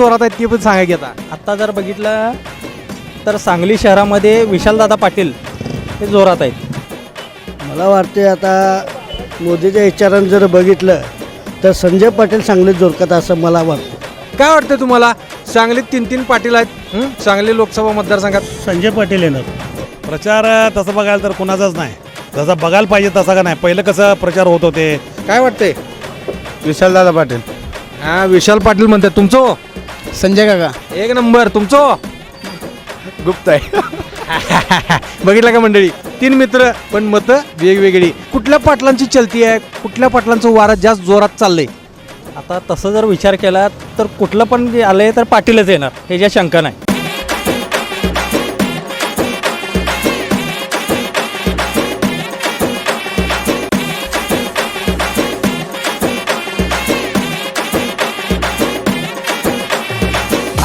जोरात आहेत ते पण सांगा की आता. आत्ता जर बघितलं तर सांगली शहरामध्ये विशालदादा पाटील हे जोरात आहेत. मला वाटते आता मोदीच्या विचारानं जर बघितलं तर संजय पाटील चांगले जोरकत असं मला वाटतं. काय वाटतं तुम्हाला? सांगलीत तीन तीन पाटील आहेत हं? सांगली लोकसभा मतदारसंघात. संजय पाटील येणार. प्रचार तसं बघायला तर कुणाचाच नाही. जसा बघायला पाहिजे तसा का नाही? पहिलं कसं प्रचार होत होते? काय वाटतंय? विशालदादा पाटील. हा विशाल पाटील म्हणतात. तुमचं? संजय काका. एक नंबर तुमचं? गुप्त आहे. बघितलं का मंडळी? तीन मित्र पण मतं वेगवेगळी. कुठल्या पाटलांची चलती आहे? कुठल्या पाटलांचं वारं जास्त जोरात चाललंय? आता तसं जर विचार केला तर कुठलं पण आलंय तर पाटीलच येणार. हे ज्या शंका नाही.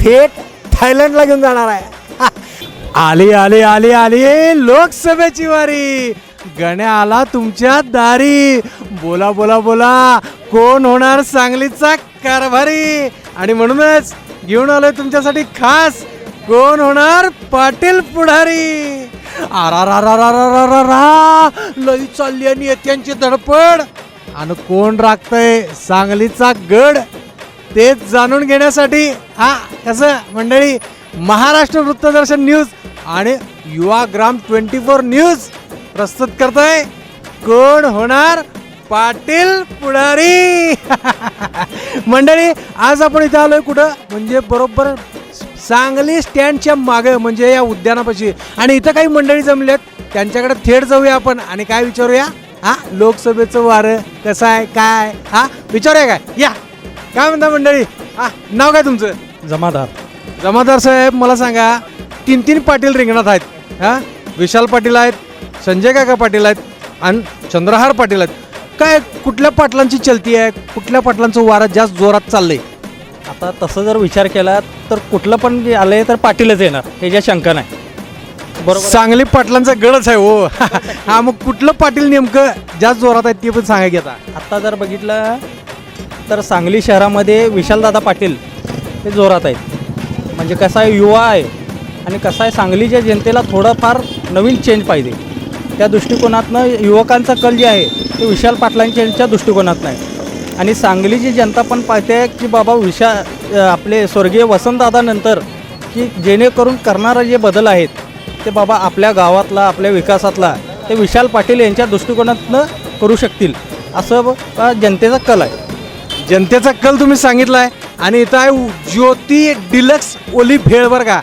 थेट थायलंडला घेऊन जाणार आहे. आली आली आली आली. लोकसभेची वारी. गण्या आला तुमच्या दारी. बोला बोला बोला. कोण होणार सांगलीचा कारभारी? आणि म्हणूनच घेऊन आलोय तुमच्यासाठी खास कोण होणार पाटील पुढारी? आरा रा लई चालली आणि येत्यांची धडपड. आणि कोण राखतय सांगलीचा गड? ते जाणून घेण्यासाठी हा कसं मंडळी महाराष्ट्र वृत्तदर्शन न्यूज आणि युवा ग्राम ट्वेंटी फोर न्यूज प्रस्तुत करतोय. कोण होणार? पाटील पुढारी. मंडळी आज आपण इथं आलोय कुठं? म्हणजे बरोबर सांगली स्टँडच्या मागं म्हणजे या उद्यानापाशी. आणि इथं काही मंडळी जमल्यात त्यांच्याकडे थेट जाऊया आपण आणि काय विचारूया? हा लोकसभेचं वारं कसं आहे काय हा विचारूया काय? या. काय म्हणता मंडळी? हा नाव काय तुमचं? जमादार. जमादार साहेब मला सांगा तीन तीन पाटील रिंगणात आहेत. हा? विशाल पाटील आहेत संजय काका पाटील आहेत आणि चंद्रहार पाटील आहेत. काय कुठल्या पाटलांची चलती आहे? कुठल्या पाटलांचं वारं जास्त जोरात चाललंय? आता तसं जर विचार केला तर कुठलं पण जे आलंय तर पाटीलच येणार. हे ज्या शंका नाही. बरोबर सांगली पाटलांचा गडच आहे हो. हा मग कुठलं पाटील नेमकं जास्त जोरात आहेत ते पण सांगा की आता. आत्ता जर बघितलं तर सांगली शहरामध्ये विशालदादा पाटील हे जोरात आहेत. म्हणजे कसं आहे युवा आहे आणि कसं आहे सांगलीच्या जनतेला थोडंफार नवीन चेंज पाहिजे त्या दृष्टिकोनातनं युवकांचा कल जे आहे ते विशाल पाटलांच्या दृष्टिकोनातनं आहे. आणि सांगलीची जनता पण पाहते की बाबा विशा आपले स्वर्गीय वसंतदादानंतर की जेणेकरून करणारे जे बदल आहेत ते बाबा आपल्या गावातला आपल्या विकासातला ते विशाल पाटील यांच्या दृष्टिकोनातनं करू शकतील असं जनतेचा कल आहे. जनतेचा कल तुम्ही सांगितलाय आणि इथं आहे ज्योती डिलक्स ओली भेळ बरं का?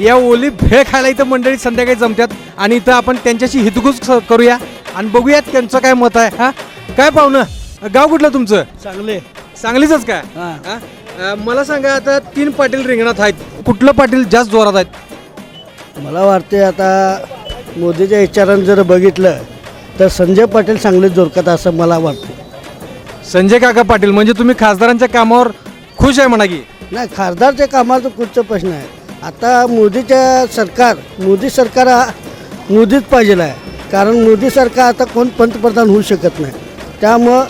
या ओली भेळ खायला इथं मंडळी संध्याकाळी जमतात आणि इथं आपण त्यांच्याशी हितगुज करूया आणि बघूयात त्यांचं काय मत आहे हा? काय पाहुणं? गाव कुठलं तुमचं? चांगले सांगलीचंच काय हा? अं, मला सांगा आता तीन पाटील रिंगणात आहेत. कुठलं पाटील जास्त जोरात आहेत? मला वाटते आता मोदीच्या विचारानं जर बघितलं तर संजय पाटील चांगले जोरकत असं मला वाटतं संजय काका पाटील म्हणजे तुम्ही खासदारांच्या कामावर खुश आहे म्हणा की? नाही खासदारच्या कामाचा कुठचा प्रश्न आहे. आता मोदीच्या सरकार मोदी सरकार हा मोदीच पाहिजे आहे. कारण मोदी सरकार आता कोण पंतप्रधान होऊ शकत नाही. त्यामुळं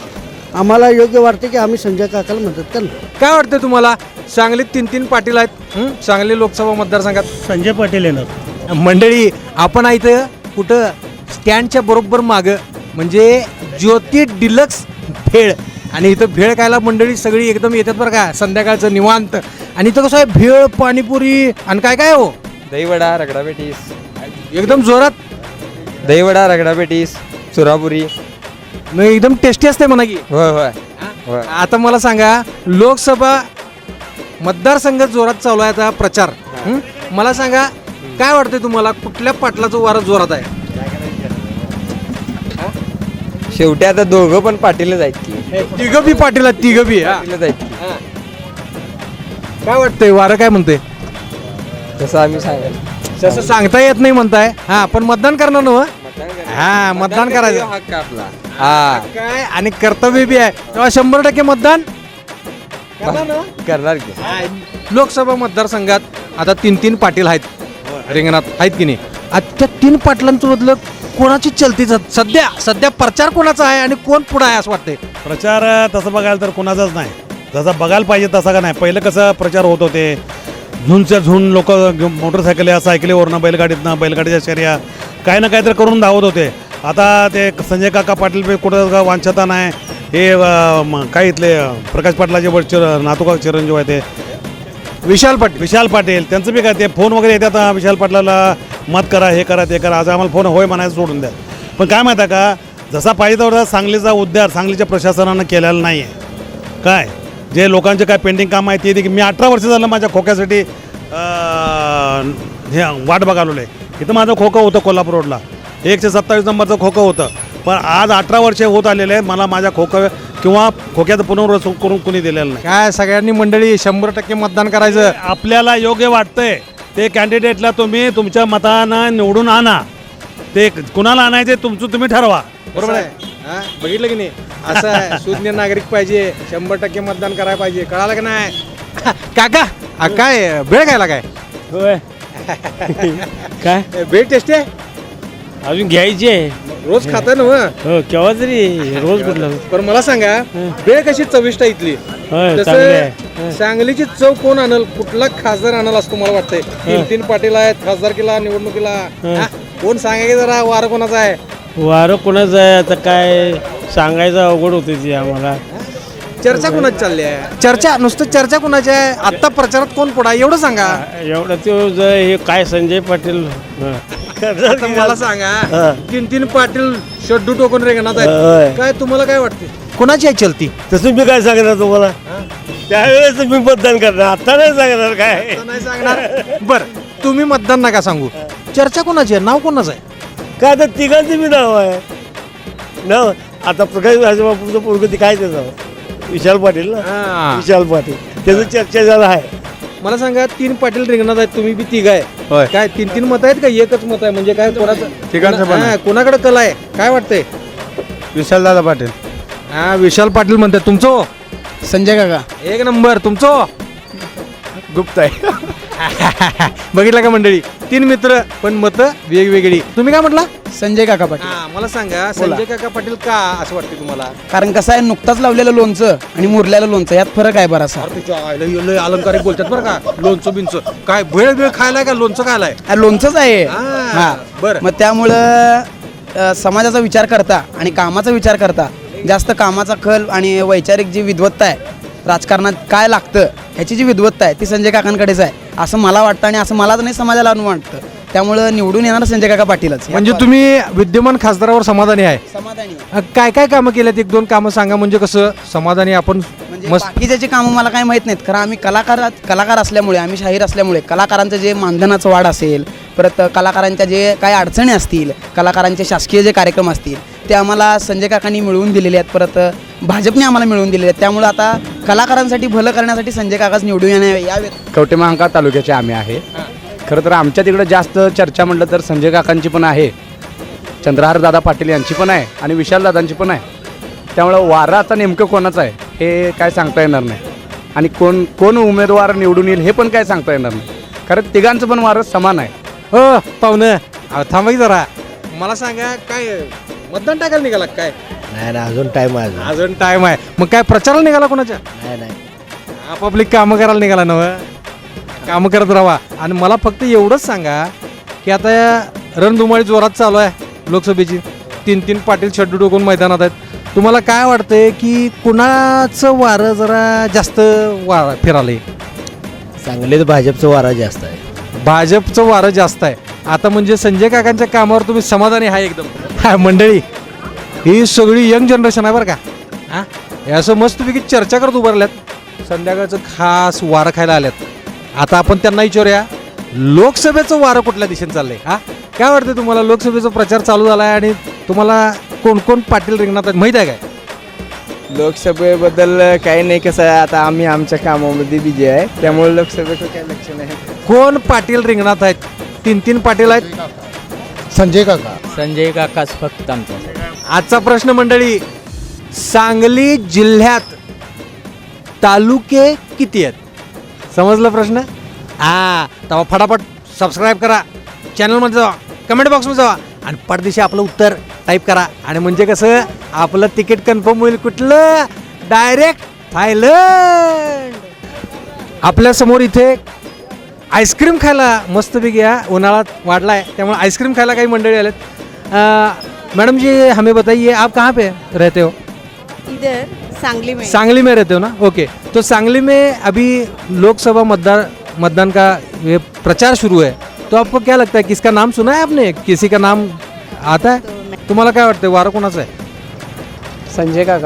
आम्हाला योग्य वाटते की आम्ही संजय काकाला मदत करणार. काय वाटतं तुम्हाला? सांगलीत तीन तीन पाटील आहेत हं? सांगली लोकसभा मतदारसंघात. संजय पाटील येणार. मंडळी आपण आहे इथं कुठं स्टँडच्या बरोबर मागं म्हणजे ज्योती डिलक्स भेळ. आणि इथं भेळ खायला मंडळी सगळी एकदम येतात बरं का संध्याकाळचं निवांत. आणि इथं कसं आहे भेळ पाणीपुरी आणि काय काय हो? दहीवडा रगडा पेटीस. एकदम जोरात? दहीवडा रगडा पेटीस चुरापुरी. मग एकदम टेस्टी असते म्हणा की. होय होय. होय. आता मला सांगा लोकसभा मतदारसंघ जोरात चालू आहे आता प्रचार. हं? मला सांगा काय वाटतंय तुम्हाला कुठल्या पाटलाचं वारं जोरात आहे? शेवटी आता दोघं पण पाटीलच आहेत की. तिघं बी पाटील आहेत तिघं बी हा. पाटीलच आहेत की. काय वाटतंय वारं काय म्हणते तसं आम्ही सांगाल तसं सांगता येत नाही म्हणताय. हा पण मतदान करणार ना हो? हा मतदान करायचं. हक्क आपला. हा. काय? आणि कर्तव्य बी आहे. तेव्हा शंभर टक्के मतदान करणार? करणार की. लोकसभा मतदारसंघात आता तीन तीन पाटील आहेत. रिंगणात. आहेत की नाही? आता त्या तीन पाटलांचं बदल कोणाची चलती सध्या सध्या प्रचार कोणाचा आहे आणि कोण पुढे आहे असं वाटतंय? प्रचार तसं बघायला तर कोणाचाच नाही. जसा बघायला पाहिजे तसा का नाही? पहिलं कसं प्रचार होत होते. झुंडच्या झुंड लोक मोटरसायकल्या सायकलीवरनं बैलगाडीतनं बैलगाडीच्या शर्या. काही ना काहीतरी करून धावत होते. आता ते संजय काका पाटील बी कुठं का वांछता नाही. हे काय इथले प्रकाश पाटलाचे चिर नातुका चिरंजीव आहे ते. विशाल पाटील. विशाल पाटील त्यांचं बी काय ते फोन वगैरे येतात "हा, विशाल पाटलाला. मत करा हे करा ते करा. आज आम्हाला फोन होय म्हणायचं सोडून द्या. पण काय माहिती आहे का? जसा पाहिजे तेवढा सांगलीचा उद्धार सांगलीच्या प्रशासनानं केलेला नाही आहे काय? जे लोकांचे काय पेंडिंग काम आहे ते देखील मी अठरा वर्ष झालं माझ्या खोक्यासाठी हे वाट बघालो आहे इथं माझं खोकं होतं कोल्हापूर रोडला. एकशे सत्तावीस नंबरचं खोकं होतं. पण आज अठरा वर्ष होत आलेले आहे मला माझ्या खोकं किंवा खोक्याचं पुनर्वसन करून कुणी दिलेलं नाही. काय सगळ्यांनी मंडळी शंभर टक्के मतदान करायचं. आपल्याला योग्य वाटतंय. ते कॅन्डिडेटला तुम्ही तुमच्या मतानं निवडून आणा. ते कुणाला आणायचे तुमचं तुम्ही ठरवा. बरोबर आहे? हा? बघितलं की नाही? असं आहे सुज्ञ नागरिक पाहिजे शंभर टक्के मतदान करायला पाहिजे. कळालं का नाही? काका काय भेळ खायला काय? होय. काय? भेळ टेस्टी आहे? अजून घ्यायची आहे. रोज खाताय ना हो? हो केव्हा तरी रोज कुठलं पण मला सांगा भेळ कशी चविष्ट आहे इथली? होय चांगलं तसं आहे सांगलीची चव कोण आणल? कुठला खासदार आणल असं तुम्हाला वाटतंय? तीन तीन पाटील आहेत खासदारकीला निवडणुकीला. हा? कोण सांगा की जरा वारं कोणाचा आहे? वारं कोणाचं आहे? आता काय सांगायचं अवघड होते ते आम्हाला. चर्चा कोणाची चालली आहे? चर्चा नुसतं चर्चा कोणाची आहे? आता प्रचारात कोण पुढा एवढं सांगा. एवढं ते ज- हे काय संजय पाटील हं. आता मला सांगा तीन तीन पाटील शड्डू टोकून रेंगणात होय. आहेत काय तुम्हाला काय वाटते? कोणाची आहे चलती? तसं मी काय सांगणार तुम्हाला? त्यावेळेस मी मतदान करणार आता नाही सांगणार काय. आता नाही सांगणार? बर तुम्ही मतदान नका सांगू. चर्चा कोणाची आहे? नाव कोणाचं आहे? काय आता तिघांचं मी नाव आहे. नाव आता प्रकाश राजबापूचं पोरगं ते काय त्याचं? विशाल पाटील ना? हा. विशाल पाटील. त्याचं चर्चा झाला आहे. मला सांगा तीन पाटील रिंगणात आहेत तुम्ही बी तिघ आहे. काय तीन तीन मत आहेत का? एकच मत आहे म्हणजे काय कोणाचं तिघांचं पण हा, कोणाकडे कला आहे? काय वाटतंय? विशालदादा पाटील. हा विशाल पाटील म्हणतात. तुमचं? संजय काका. एक नंबर. तुमचं? गुप्त आहे. बघितलं का मंडळी? तीन मित्र पण मत वेगवेगळी. तुम्ही काय म्हटला? संजय काका पाटील. हा मला सांगा संजय काका पाटील का असं वाटतं तुम्हाला? कारण कसं आहे नुकताच लावलेलं लोणचं आणि मुरलेलं लोणचं यात फरक आहे बरासा. अरे तुझ्या आईला हे लय अलंकारिक बोलतात बरं का लोणचं बिंचं काय भेळ भेळ खायलाय का लोणचं खायलाय? अरे लोणचंच आहे. हा, हा. बरं. मग त्यामुळं अ, समाजाचा विचार करता आणि कामाचा विचार करता जास्त कामाचा कल आणि वैचारिक जी विद्वत्ता आहे राजकारणात काय लागतं ह्याची जी विद्वत्ता आहे ती संजय काकांकडेच आहे. असं मला वाटतं आणि असं मलाच नाही समाजाला अनु वाटतं. त्यामुळं निवडून येणार संजय काका पाटीलच. म्हणजे तुम्ही विद्यमान खासदारावर समाधानी आहे? समाधानी आहे. अ, काय काय कामं केल्यात? एक दोन कामं सांगा म्हणजे कसं समाधानी आपण? म्हणजे मस्त कामं मला काही माहीत नाहीत. कारण आम्ही कलाकार कलाकार असल्यामुळे आम्ही शाहीर असल्यामुळे कलाकारांचं जे मानधनाचं वाढ असेल परत कलाकारांच्या जे काही अडचणी असतील कलाकारांचे शासकीय जे कार्यक्रम असतील ते आम्हाला संजय काकांनी मिळवून दिलेले आहेत. परत भाजपने आम्हाला मिळवून दिलेले आहेत. त्यामुळे आता कलाकारांसाठी भलं करण्यासाठी संजय काकाच निवडून येण्या यावेत कवटेमहांकाळ तालुक्याचे आम्ही आहे. खरं तर आमच्या तिकडे जास्त चर्चा म्हटलं तर संजय काकांची पण आहे. चंद्रहार दादा पाटील यांची पण आहे आणि विशाल दादांची पण आहे. त्यामुळं वारा आता नेमकं कोणाचं आहे हे काय सांगता येणार नाही. आणि कोण कोण उमेदवार निवडून येईल हे पण काय सांगता येणार नाही. कारण तिघांचं पण वारं समान आहे. हो पाहुणं अहो, थांबा की जरा. मला सांगा काय मतदान टाकायला निघाला काय? नाही नाही अजून टाईम आहे अजून. टाइम आहे. मग काय प्रचाराला निघाला कोणाच्या? नाही नाही. आपापली कामं करायला निघाला नव कामं करत राहा. आणि मला फक्त एवढंच सांगा की आता या रणधुमाळी जोरात चालू आहे लोकसभेची. तीन तीन पाटील छड्डू टोकून मैदानात आहेत. तुम्हाला काय वाटतंय की कुणाचं वारं जरा जास्त वारा फिरालंय? सांगलीत भाजपचं वारा जास्त आहे. भाजपचं वारं जास्त आहे. आता म्हणजे संजय काकांच्या कामावर तुम्ही समाधानी आहे एकदम. हा मंडळी ही सगळी यंग जनरेशन आहे बरं का. हा? हे असं मस्तपैकी चर्चा करत उभारल्यात. संध्याकाळचं खास वारं खायला आल्यात. आता आपण त्यांना विचारूया. लोकसभेचं वारं कुठल्या दिशेने चाललंय? हा? काय वाटतं तुम्हाला? लोकसभेचा प्रचार चालू झाला आहे आणि तुम्हाला कोण कोण पाटील रिंगणात आहेत? माहीत आहे काय? लोकसभेबद्दल काही नाही कसं आहे आता आम्ही आमच्या कामामध्ये बिजी आहे. त्यामुळे लोकसभेचं काही लक्ष नाही. कोण पाटील रिंगणात आहेत? तीन तीन पाटील आहेत. संजय काका. संजय काकाच फक्त आमच्या आजचा प्रश्न मंडळी सांगली जिल्ह्यात तालुके किती आहेत? समजलं प्रश्न? हा तेव्हा फटाफट सबस्क्राईब करा. चॅनलमध्ये जावा. कमेंट बॉक्समध्ये जावा. आणि परदेशी आपलं उत्तर टाईप करा. आणि म्हणजे कसं? आपलं तिकीट कन्फर्म होईल कुठलं? डायरेक्ट थायलंड आपल्यासमोर इथे आईस्क्रीम खायला मस्तपैकी या उन्हाळा वाढला आहे त्यामुळे आईस्क्रीम खायला काही मंडळी आलेत. अ, मैडम जी हमें बताइए आप कहाँ पे रहते हो? इधर. सांगली में सांगली में रहते हो ना? ओके तो सांगली में अभी लोकसभा मतदान मतदान का ये प्रचार शुरू है। तो आपको क्या लगता है किसका नाम सुना है आपने? किसी का नाम आता है? तुम्हाला काय वाटतं वारं कोणाचं आहे? संजय काका.